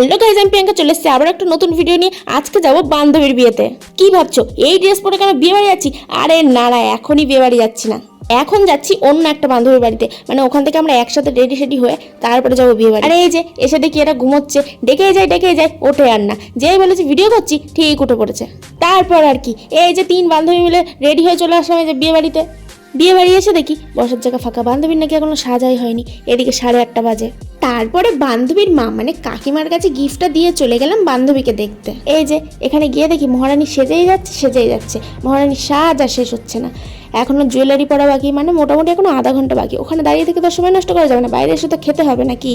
Hello guys আমি প্রিয়াঙ্কা চলে এসেছি আবার একটা নতুন ভিডিও নিয়ে। আজকে যাব বান্ধবীর বিয়েতে। কি ভাবছ? এই ড্রেস পরে কেন বিয়ে বাড়ি যাচ্ছি? আরে না না, এখনই বিয়ে বাড়ি যাচ্ছি না। এখন যাচ্ছি অন্য একটা বান্ধবীর বাড়িতে। মানে ওখান থেকে আমরা একসাথে রেডি সেডি হয়ে তারপরে যাব বিয়ে বাড়ি। আরে এই যে, এসে দেখি এটা ঘুমোচ্ছে। ডেকে যায় ডেকে যায়, ওঠে আর না। যেই বলেছি ভিডিও করছি, ঠিক উঠে পড়েছে। তারপর আর কি। এই যে তিন বান্ধবী মিলে রেডি হয়ে চলে আসলাম এই যে বিয়ে বাড়িতে। বিয়ে বাড়ি এসে দেখি, বসার জায়গা ফাঁকা। বান্ধবীর নাকি এখনও সাজাই হয়নি। এদিকে সাড়ে আটটা বাজে। তারপরে বান্ধবীর মা মানে কাকিমার কাছে গিফটটা দিয়ে চলে গেলাম বান্ধবীকে দেখতে। এই যে, এখানে গিয়ে দেখি মহারানী সেজেই যাচ্ছে সেজেই যাচ্ছে। মহারানী সাজ আর শেষ হচ্ছে না। এখনও জুয়েলারি পরা বাকি মানে মোটামুটি এখনও আধা ঘণ্টা বাকি। ওখানে দাঁড়িয়ে থেকে তো সময় নষ্ট করা যাবে না, বাইরে এসে তো খেতে হবে না কি?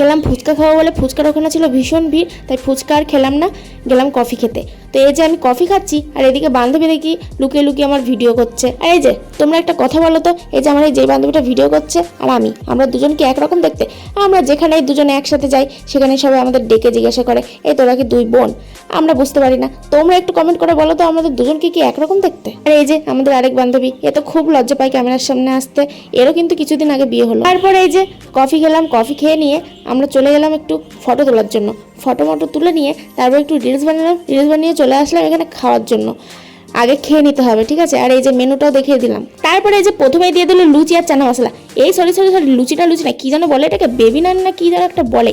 গেলাম ফুচকা খাওয়া বলে ফুচকার ওখানে ছিল ভীষণ ভিড়, তাই ফুচকা আর খেলাম না, গেলাম কফি খেতে। তো এই যে আমি কফি খাচ্ছি, আর এদিকে বান্ধবী দেখি লুকিয়ে লুকিয়ে আমার ভিডিও করছে। আর এই যে, তোমরা একটা কথা বলো তো, এই যে আমার এই যে বান্ধবীটা ভিডিও করছে, আর আমি, আমরা দুজনকে একরকম দেখতে, আমরা যেখানেই দুজনে একসাথে যাই, সেখানে সবাই আমাদের ডেকে জিজ্ঞাসা করে, এই তোরা কি দুই বোন? আমরা বুঝতে পারি না। তোমরা একটু কমেন্ট করে বলো তো, আমাদের দুজনকে কি একরকম দেখতে? আর এই যে আমাদের আরেক বান্ধবী, এ তো খুব লজ্জা পায় ক্যামেরার সামনে আসতে। এরও কিন্তু কিছুদিন আগে বিয়ে হলো। তারপরে এই যে কফি খেলাম, কফি খেয়ে নিয়ে আমরা চলে গেলাম একটু ফটো তোলার জন্য। ফটো মটো তুলে নিয়ে তারপর একটু রিলস বানালাম রিলস বানিয়ে চলে আসলাম এখানে খাওয়ার জন্য। আগে খেয়ে নিতে হবে, ঠিক আছে? আর এই যে মেনুটাও দেখিয়ে দিলাম। তারপরে এই যে প্রথমেই দিয়ে দিল লুচি আর চানা মশলা। এই সরি সরি সরি লুচিটা লুচি না কি যেন বলে এটাকে? বেবি নান না কি যেন একটা বলে।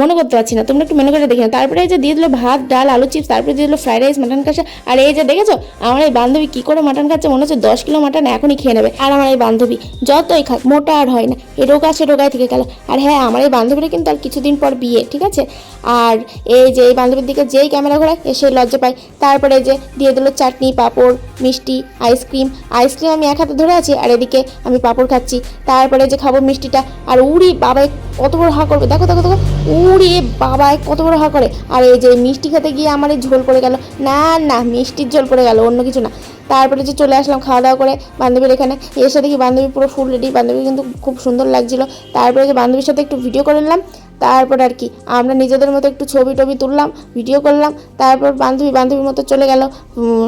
মনে করতে পারছি না। তোমরা একটু মেনু করে দেখে না তারপরে এই যে দিয়ে দিল ভাত, ডাল, আলু চিপস, তারপরে দিয়ে দিল ফ্রাইড রাইস, মাটন কষা আর এই যে দেখেছ? আমার এই বান্ধবী কি করে মাটন খাচ্ছে মনে হচ্ছে দশ কিলো মাটন এখনই খেয়ে নেবে। আর আমার এই বান্ধবী যতই খাক, মোটা আর হয় না। এ রোগা, সে রোগায় থেকে গেল। আর হ্যাঁ আমার এই বান্ধবীরা কিন্তু আর কিছুদিন পর বিয়ে, ঠিক আছে? আর এই যে এই বান্ধবীর দিকে যেই ক্যামেরা ঘোরায়, এ সে লজ্জা পায়। তারপরে যে দিয়ে দিল চাটনি, পাঁপড়, মিষ্টি, আইসক্রিম। আইসক্রিম আমি এক হাতে ধরে আছি, আর এদিকে আমি পাঁপড় খাচ্ছি। তারপরে যে খাব মিষ্টিটা। আর উড়ি বাবাই কত বড় হা করবে? দেখো দেখো দেখো। উড়ে বাবা, কত বড় হা করে। আর এই যে মিষ্টি খেতে গিয়ে আমার এই ঝোল পড়ে গেল। না না, মিষ্টির ঝোল পড়ে গেল, অন্য কিছু না। তারপরে যে চলে আসলাম খাওয়া দাওয়া করে বান্ধবীর এখানে। এসে দেখি বান্ধবী পুরো ফুল রেডি বান্ধবী কিন্তু খুব সুন্দর লাগছিল। তারপরে যে বান্ধবীর সাথে একটু ভিডিও করে নিলাম। তারপর আর কি, আমরা নিজেদের মতো একটু ছবি টবি তুললাম ভিডিও করলাম, তারপর বান্ধবী বান্ধবীর মতো চলে গেল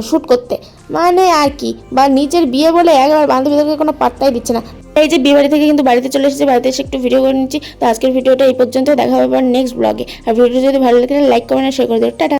শ্যুট করতে। মানে আর কি, বা নিজের বিয়ে বলে একবার বান্ধবীদেরকে কোনো পাত্তাই দিচ্ছে না। এই যে বিয়ে বাড়ি থেকে কিন্তু বাড়িতে চলে এসেছি, বাড়িতে এসে একটু ভিডিও করে নিচ্ছি। তো আজকের ভিডিওটা এই পর্যন্ত দেখা হবে নেক্সট ব্লগে আর ভিডিওটা যদি ভালো লাগে লাইক কমেন্ট শেয়ার করে দেবো টাটা।